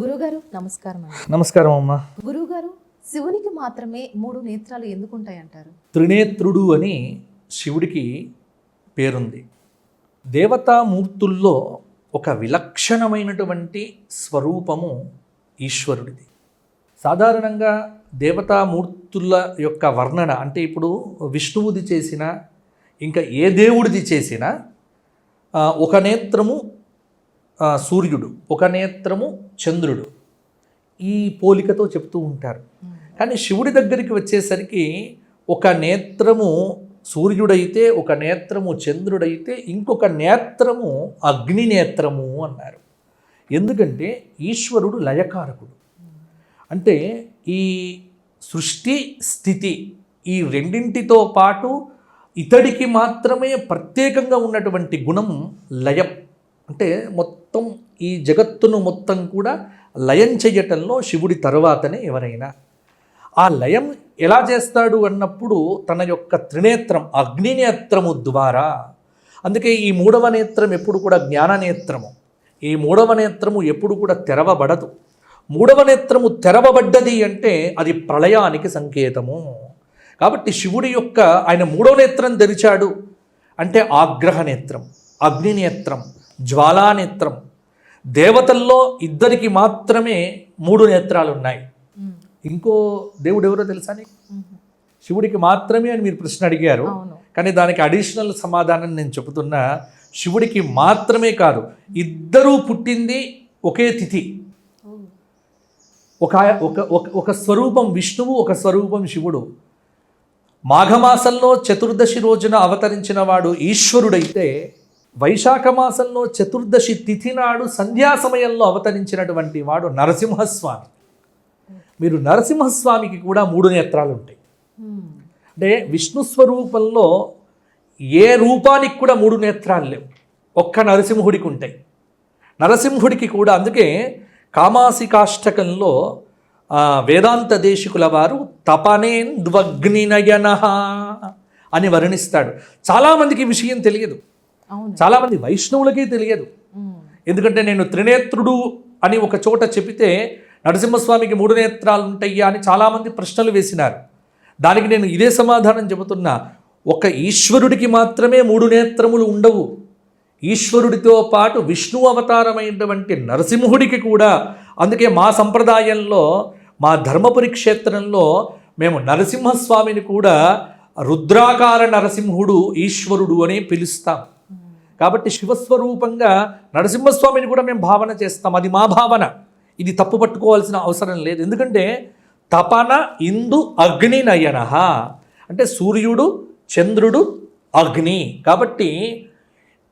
గురుగారు నమస్కారం నమస్కారం అమ్మా. గురుగారు శివునికి మాత్రమే మూడు నేత్రాలు ఎందుకు ఉంటాయి అంటారు త్రినేత్రుడు అని శివుడికి పేరుంది. దేవతామూర్తుల్లో ఒక విలక్షణమైనటువంటి స్వరూపము ఈశ్వరుడిది. సాధారణంగా దేవతామూర్తుల యొక్క వర్ణన అంటే ఇప్పుడు విష్ణువుది చేసిన ఇంకా ఏ దేవుడిది చేసినా ఒక నేత్రము సూర్యుడు ఒక నేత్రము చంద్రుడు ఈ పోలికతో చెప్తూ ఉంటారు. కానీ శివుడి దగ్గరికి వచ్చేసరికి ఒక నేత్రము సూర్యుడైతే ఒక నేత్రము చంద్రుడైతే ఇంకొక నేత్రము అగ్ని నేత్రము అన్నారు. ఎందుకంటే ఈశ్వరుడు లయకారకుడు. అంటే ఈ సృష్టి స్థితి ఈ రెండింటితో పాటు ఇతడికి మాత్రమే ప్రత్యేకంగా ఉన్నటువంటి గుణం లయం. అంటే మొత్తం ఈ జగత్తును మొత్తం కూడా లయం చెయ్యటంలో శివుడి తర్వాతనే ఎవరైనా. ఆ లయం ఎలా చేస్తాడు అన్నప్పుడు తన యొక్క త్రినేత్రం అగ్నినేత్రము ద్వారా. అందుకే ఈ మూడవ నేత్రం ఎప్పుడు కూడా జ్ఞాననేత్రము. ఈ మూడవ నేత్రము ఎప్పుడు కూడా తెరవబడదు. మూడవ నేత్రము తెరవబడ్డది అంటే అది ప్రళయానికి సంకేతము. కాబట్టి శివుడి యొక్క ఆయన మూడవ నేత్రం తెరిచాడు అంటే ఆగ్రహ నేత్రం అగ్నినేత్రం. జ్వాలానేత్రం. దేవతల్లో ఇద్దరికి మాత్రమే మూడు నేత్రాలు ఉన్నాయి ఇంకో దేవుడు ఎవరో తెలుసా నీకు? శివుడికి మాత్రమే అని మీరు ప్రశ్న అడిగారు. కానీ దానికి అడిషనల్ సమాధానం నేను చెబుతున్నా శివుడికి మాత్రమే కాదు ఇద్దరూ పుట్టింది ఒకే తిథి. ఒక ఒక ఒక- ఒక స్వరూపం విష్ణువు ఒక స్వరూపం శివుడు. మాఘమాసంలో చతుర్దశి రోజున అవతరించిన వాడు ఈశ్వరుడైతే వైశాఖ మాసంలో చతుర్దశి తిథి నాడు సంధ్యా సమయంలో అవతరించినటువంటి వాడు నరసింహస్వామి. మీరు నరసింహస్వామికి కూడా మూడు నేత్రాలు ఉంటాయి. అంటే విష్ణు స్వరూపంలో ఏ రూపానికి కూడా మూడు నేత్రాలు లేవు. ఒక్క నరసింహుడికి ఉంటాయి. నరసింహుడికి కూడా అందుకే కామాసికాష్టకంలో వేదాంత దేశికుల వారు తపనేంద్వగ్నినయన అని వర్ణిస్తాడు. చాలామందికి ఈ విషయం తెలియదు. చాలామంది వైష్ణవులకే తెలియదు. ఎందుకంటే నేను త్రినేత్రుడు అని ఒక చోట చెబితే నరసింహస్వామికి మూడు నేత్రాలు ఉంటాయా అని చాలామంది ప్రశ్నలు వేసినారు. దానికి నేను ఇదే సమాధానం చెబుతున్నా. ఒక ఈశ్వరుడికి మాత్రమే మూడు నేత్రములు ఉండవు. ఈశ్వరుడితో పాటు విష్ణు అవతారమైనటువంటి నరసింహుడికి కూడా. అందుకే మా సంప్రదాయంలో మా ధర్మపురి క్షేత్రంలో మేము నరసింహస్వామిని కూడా రుద్రాకార నరసింహుడు ఈశ్వరుడు అని పిలుస్తాం. కాబట్టి శివస్వరూపంగా నరసింహస్వామిని కూడా మేము భావన చేస్తాం. అది మా భావన. ఇది తప్పు పట్టుకోవాల్సిన అవసరం లేదు. ఎందుకంటే తపన ఇందు అగ్ని నయన. అంటే సూర్యుడు చంద్రుడు అగ్ని. కాబట్టి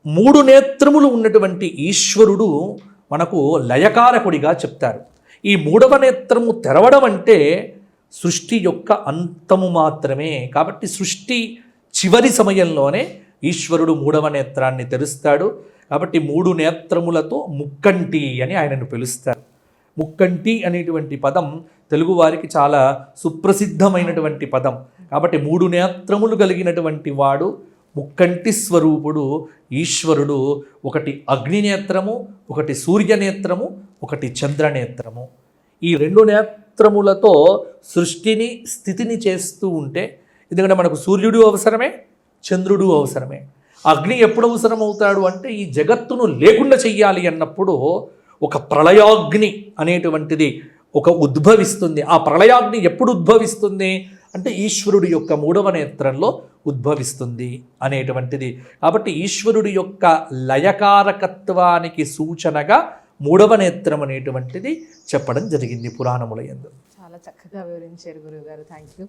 మూడు నేత్రములు ఉన్నటువంటి ఈశ్వరుడు మనకు లయకారకుడిగా చెప్తారు. ఈ మూడవ నేత్రము తెరవడం అంటే సృష్టి యొక్క అంతము మాత్రమే. కాబట్టి సృష్టి చివరి సమయంలోనే ఈశ్వరుడు మూడవ నేత్రాన్ని తెరుస్తాడు. కాబట్టి మూడు నేత్రములతో ముక్కంటి అని ఆయనను పిలుస్తారు. ముక్కంటి అనేటువంటి పదం తెలుగువారికి చాలా సుప్రసిద్ధమైనటువంటి పదం. కాబట్టి మూడు నేత్రములు కలిగినటువంటి వాడు ముక్కంటి స్వరూపుడు ఈశ్వరుడు ఒకటి అగ్నినేత్రము ఒకటి సూర్యనేత్రము ఒకటి చంద్రనేత్రము ఈ రెండు నేత్రములతో సృష్టిని స్థితిని చేస్తూ ఉంటే ఎందుకంటే మనకు సూర్యుడు అవసరమే చంద్రుడు అవసరమే. అగ్ని ఎప్పుడు అవసరం అవుతాడు అంటే ఈ జగత్తును లేకుండా చెయ్యాలి అన్నప్పుడు ఒక ప్రళయాగ్ని అనేటువంటిది ఒక ఉద్భవిస్తుంది. ఆ ప్రళయాగ్ని ఎప్పుడు ఉద్భవిస్తుంది? అంటే ఈశ్వరుడి యొక్క మూడవ నేత్రంలో ఉద్భవిస్తుంది అనేటువంటిది. కాబట్టి ఈశ్వరుడి యొక్క లయకారకత్వానికి సూచనగా మూడవ నేత్రం అనేటువంటిది చెప్పడం జరిగింది పురాణముల ఎందు చాలా చక్కగా వివరించారు గురువుగారు. Thank you